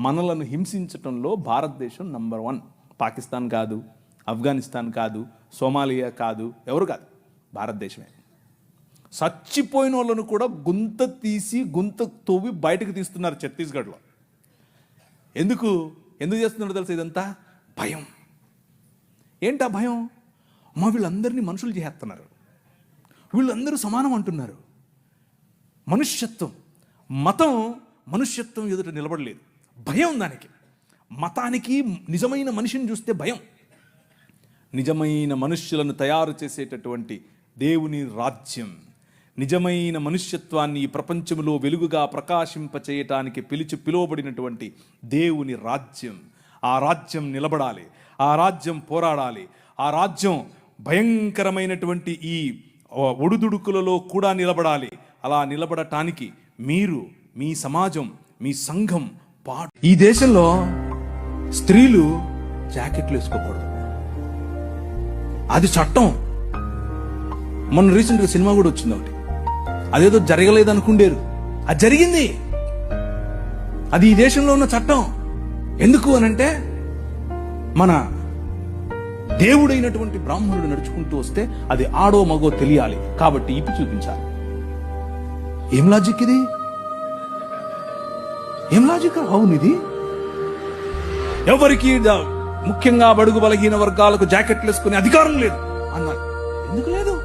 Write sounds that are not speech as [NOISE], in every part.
మనలను హింసించటంలో భారతదేశం number one Pakistan కాదు ఆఫ్ఘనిస్తాన్ కాదు సోమాలియా కాదు ఎవరు కాదు భారతదేశమే. చచ్చిపోయిన వాళ్ళను కూడా గుంత తీసి గుంత తవ్వి బయటకు తీస్తున్నారు ఛత్తీస్గఢ్లో. ఎందుకు? ఎందుకు చేస్తున్నారు తెలుసు ఇదంతా? భయం. ఏంటా భయం? మా వీళ్ళందరినీ మనుషులు చేస్తున్నారు. వీళ్ళందరూ సమానం అంటున్నారు. మనుష్యత్వం. మతం మనుష్యత్వం ఎదుట నిలబడలేదు. భయం దానికి. మతానికి నిజమైన మనిషిని చూస్తే భయం. నిజమైన మనుష్యులను తయారు చేసేటటువంటి దేవుని రాజ్యం. నిజమైన మనుష్యత్వాన్ని ఈ ప్రపంచంలో వెలుగుగా ప్రకాశింపచేయటానికి పిలిచి పిలువబడినటువంటి దేవుని రాజ్యం. ఆ రాజ్యం నిలబడాలి. ఆ రాజ్యం పోరాడాలి. ఆ రాజ్యం భయంకరమైనటువంటి ఈ ఒడుదుడుకులలో కూడా నిలబడాలి. అలా నిలబడటానికి మీరు మీ సమాజం మీ సంఘం పాటు ఈ దేశంలో స్త్రీలు జాకెట్లు వేసుకోకూడదు. అది చట్టం. మొన్న రీసెంట్గా సినిమా కూడా వచ్చింది ఒకటి. అదేదో జరగలేదు అనుకుండేరు అది జరిగింది. అది ఈ దేశంలో ఉన్న చట్టం. ఎందుకు అనంటే మన దేవుడైనటువంటి బ్రాహ్మణుడు నడుచుకుంటూ వస్తే అది ఆడో మగో తెలియాలి. కాబట్టి ఇప్పి చూపించాలి. ఏం లాజిక్ ఇది? ఏం లాజిక్? అవును ఇది. ఎవరికి ముఖ్యంగా బడుగు బలహీన వర్గాలకు జాకెట్లు వేసుకునే అధికారం లేదు. అన్నారు ఎందుకు లేదు?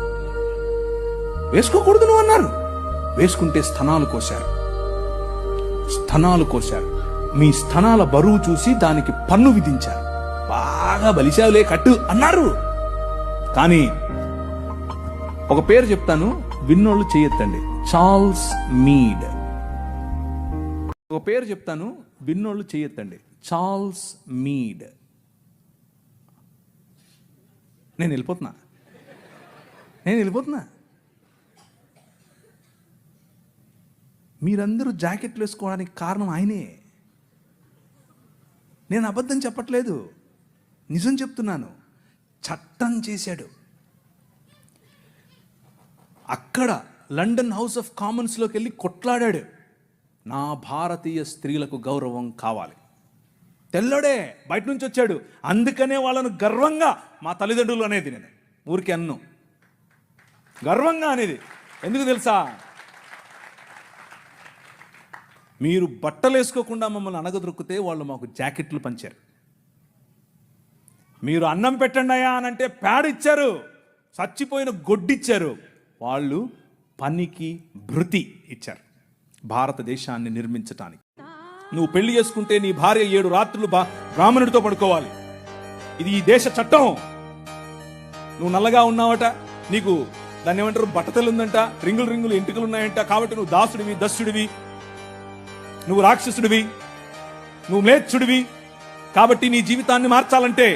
వేసుకోకూడదు నువ్వు అన్నారు వేసుకుంటే స్థనాలు కోశారు. స్థనాలు కోశారు. మీ స్థనాల బరువు చూసి దానికి పన్ను విధించారు. బాగా బలిశావులే కట్టు అన్నారు. కానీ ఒక పేరు చెప్తాను విన్నోళ్ళు చేయొద్దండి. Charles Mead. ఒక పేరు చెప్తాను విన్నోళ్ళు చేయొద్దండి. Charles Mead. నేను వెళ్ళిపోతున్నా. నేను వెళ్ళిపోతున్నా. మీరందరూ జాకెట్లు వేసుకోవడానికి కారణం ఆయనే. నేను అబద్ధం చెప్పట్లేదు. నిజం చెప్తున్నాను. చట్టం చేశాడు. అక్కడ లండన్ హౌస్ ఆఫ్ కామన్స్లోకి వెళ్ళి కొట్లాడాడు. నా భారతీయ స్త్రీలకు గౌరవం కావాలి. తెల్లడే బయట నుంచి వచ్చాడు. అందుకనే వాళ్ళను గర్వంగా మా తల్లిదండ్రులు అనేది నేను. ఊరికి అన్ను. గర్వంగా అనేది. ఎందుకు తెలుసా? మీరు బట్టలు వేసుకోకుండా మమ్మల్ని అనగదొరికితే వాళ్ళు మాకు జాకెట్లు పంచారు. మీరు అన్నం పెట్టండి అయ్యా అని అంటే ప్యాడ్ ఇచ్చారు. చచ్చిపోయిన గొడ్డిచ్చారు. వాళ్ళు పనికి భృతి ఇచ్చారు. భారతదేశాన్ని నిర్మించటానికి. నువ్వు పెళ్ళి చేసుకుంటే నీ భార్య ఏడు రాత్రులు బా బ్రాహ్మణుడితో పడుకోవాలి. ఇది ఈ దేశ చట్టం. నువ్వు నల్లగా ఉన్నావట నీకు దాన్ని ఏమంటారు బట్టతలు ఉందంట రింగులు రింగులు ఎంటుకలు ఉన్నాయంట కాబట్టి నువ్వు దాసుడివి దస్యుడివి నువ్వు రాక్షసుడివి నువ్వు మ్లేచ్చుడివి కాబట్టి నీ జీవితాన్ని మార్చాలంటే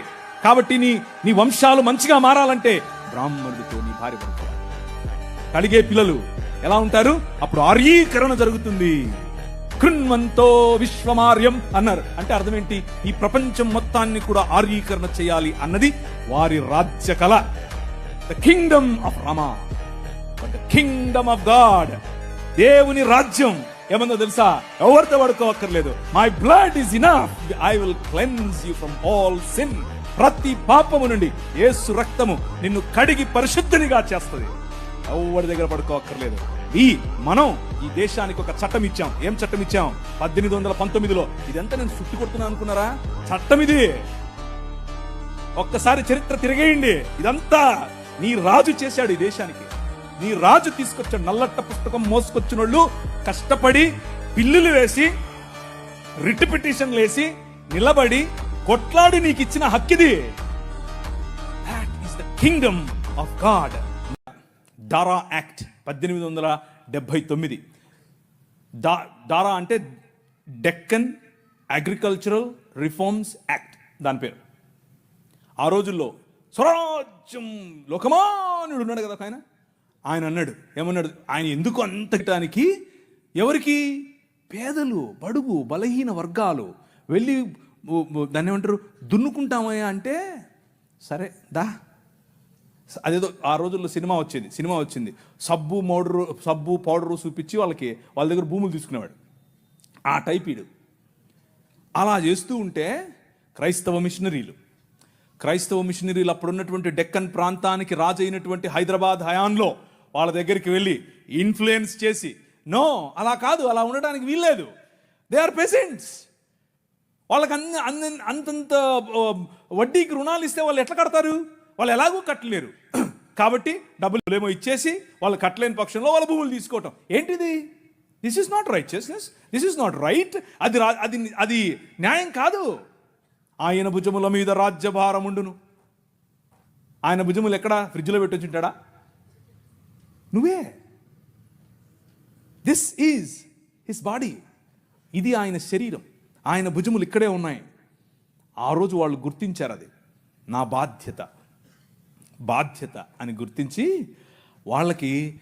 కాబట్టి నీ నీ వంశాలు మంచిగా మారాలంటే బ్రాహ్మణుడితో నీ భార్య పడుకోవాలి. కలిగే పిల్లలు ఎలా ఉంటారు? అప్పుడు ఆర్యీకరణ జరుగుతుంది. కృణ్వంతో విశ్వమార్యం అన్నారు. అంటే అర్థం ఏంటి ఈ ప్రపంచం మొత్తాన్ని కూడా ఆర్యీకరణ చేయాలి అన్నది వారి రాజ్య కళ the kingdom of Rama but the kingdom of God దేవుని రాజ్యం. ఏమందో తెలుసా? ఎవరితో పడుకోవక్కర్లేదు my blood is enough I will cleanse you from all sin ప్రతి పాపము నుండి ఏసు రక్తము నిన్ను కడిగి పరిశుద్ధినిగా చేస్తుంది. ఎవరి దగ్గర పడుకోక్కర్లేదు. ఈ మనం ఈ దేశానికి ఒక చట్టం ఇచ్చాం. ఏం చట్టం ఇచ్చాం? పద్దెనిమిది వందల పంతొమ్మిదిలో. ఇదంతా నేను సుట్టి కొడుతున్నా అనుకున్నారా? చట్టం ఇది. ఒక్కసారి చరిత్ర తిరిగేయండి. ఇదంతా నీ రాజు చేశాడు ఈ దేశానికి. నీ రాజు తీసుకొచ్చాడు నల్లట్ట పుస్తకం మోసుకొచ్చినోళ్ళు కష్టపడి బిల్లులు వేసి రిట్ పిటిషన్లు వేసి నిలబడి కొట్లాడి నీకు ఇచ్చిన హక్కిది. That is the kingdom of God దారా యాక్ట్ పద్దెనిమిది వందల డెబ్భై తొమ్మిది. దా దారా అంటే డెక్కన్ అగ్రికల్చరల్ రిఫార్మ్స్ యాక్ట్ దాని పేరు. ఆ రోజుల్లో స్వరాజ్యం లోకమానుడు ఉన్నాడు కదా ఒక ఆయన. ఆయన అన్నాడు ఏమన్నాడు ఆయన ఎందుకు అంతటానికి ఎవరికి? పేదలు బడుగు బలహీన వర్గాలు వెళ్ళి దాన్ని ఏమంటారు? దున్నుకుంటామయ్యా అంటే సరే దా. అదేదో ఆ రోజుల్లో సినిమా వచ్చింది సినిమా వచ్చింది. సబ్బు మౌడరు సబ్బు పౌడరు చూపించి వాళ్ళకి వాళ్ళ దగ్గర భూములు తీసుకునేవాడు. ఆ టైప్ ఈడు. అలా చేస్తూ ఉంటే క్రైస్తవ మిషనరీలు క్రైస్తవ మిషనరీలు అప్పుడున్నటువంటి డెక్కన్ ప్రాంతానికి రాజైనటువంటి హైదరాబాద్ హయాన్లో వాళ్ళ దగ్గరికి వెళ్ళి ఇన్ఫ్లుయెన్స్ చేసి నో అలా కాదు అలా ఉండడానికి వీల్లేదు. They are patients. వాళ్ళకి అన్ని అన్ని అంతంత వడ్డీకి రుణాలు ఇస్తే వాళ్ళు ఎట్లా కడతారు? వాళ్ళు ఎలాగూ కట్టలేరు. కాబట్టి డబ్బులు ఏమో ఇచ్చేసి వాళ్ళు కట్టలేని పక్షంలో వాళ్ళ భూములు తీసుకోవటం. ఏంటిది? This is not righteousness this is not right అది అది అది న్యాయం కాదు. ఆయన భుజముల మీద రాజ్యభారం ఉండును. ఆయన భుజములు ఎక్కడ? ఫ్రిడ్జ్లో పెట్టొచ్చుంటాడా నువ్వే. దిస్ ఈజ్ హిస్ బాడీ ఇది ఆయన శరీరం. ఆయన భుజములు ఇక్కడే ఉన్నాయి. ఆ రోజు వాళ్ళు గుర్తించారు అది. నా బాధ్యత. బాధ్యత అని గుర్తించి వాళ్ళకి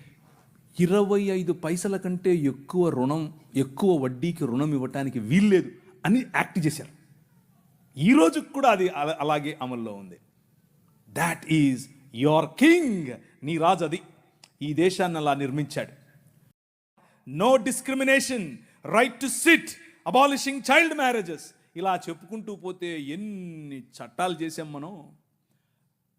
ఇరవై ఐదు పైసల కంటే ఎక్కువ రుణం ఎక్కువ వడ్డీకి రుణం ఇవ్వటానికి వీల్లేదు అని యాక్ట్ చేశారు. ఈ కూడా అది అలాగే అమల్లో ఉంది. దాట్ ఈజ్ యువర్ కింగ్ నీ రాజు అది. ఈ దేశాన్ని అలా నిర్మించాడు. No discrimination right to sit abolishing child marriages ఇలా చెప్పుకుంటూ పోతే ఎన్ని చట్టాలు చేసాం మనం?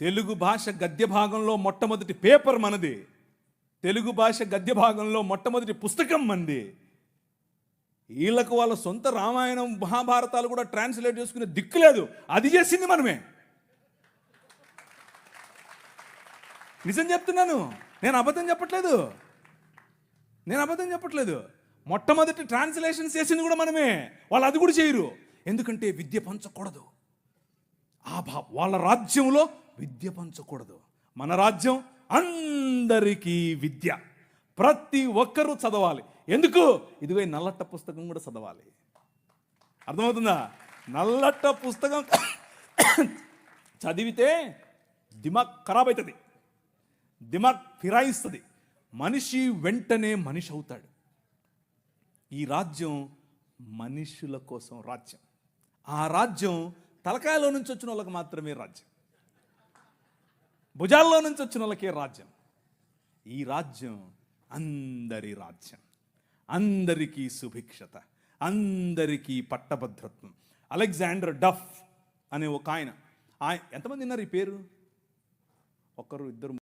తెలుగు భాష గద్య భాగంలో మొట్టమొదటి పేపర్ మనది. తెలుగు భాష గద్య భాగంలో మొట్టమొదటి పుస్తకం మంది. వీళ్ళకు వాళ్ళ సొంత రామాయణం మహాభారతాలు కూడా ట్రాన్స్లేట్ చేసుకునే దిక్కు లేదు. అది చేసింది మనమే. నిజం చెప్తున్నాను. నేను అబద్ధం చెప్పట్లేదు. నేను అబద్ధం చెప్పట్లేదు. మొట్టమొదటి ట్రాన్స్లేషన్స్ చేసింది కూడా మనమే. వాళ్ళు అది కూడా చేయరు. ఎందుకంటే విద్య పంచకూడదు. ఆ భా వాళ్ళ రాజ్యంలో విద్య పంచకూడదు. మన రాజ్యం అందరికీ విద్య. ప్రతి ఒక్కరూ చదవాలి. ఎందుకు? ఇదిగో నల్లట్ట పుస్తకం కూడా చదవాలి. అర్థమవుతుందా? నల్లట్ట పుస్తకం [COUGHS] చదివితే దిమాగ్ ఖరాబ్ అవుతుంది దిమాగ్ ఫిరాయిస్తుంది. మనిషి వెంటనే మనిషి అవుతాడు. ఈ రాజ్యం మనుషుల కోసం రాజ్యం. ఆ రాజ్యం తలకాయలో నుంచి వచ్చిన వాళ్ళకి మాత్రమే రాజ్యం. భుజాల్లో నుంచి వచ్చిన వాళ్ళకే రాజ్యం? ఈ రాజ్యం అందరి రాజ్యం. అందరికీ సుభిక్షత. అందరికీ పట్టభద్రత్వం. అలెగ్జాండర్ డఫ్ అనే ఒక ఆయన. ఆయన ఎంతమంది ఉన్నారు ఈ పేరు? ఒకరు ఇద్దరు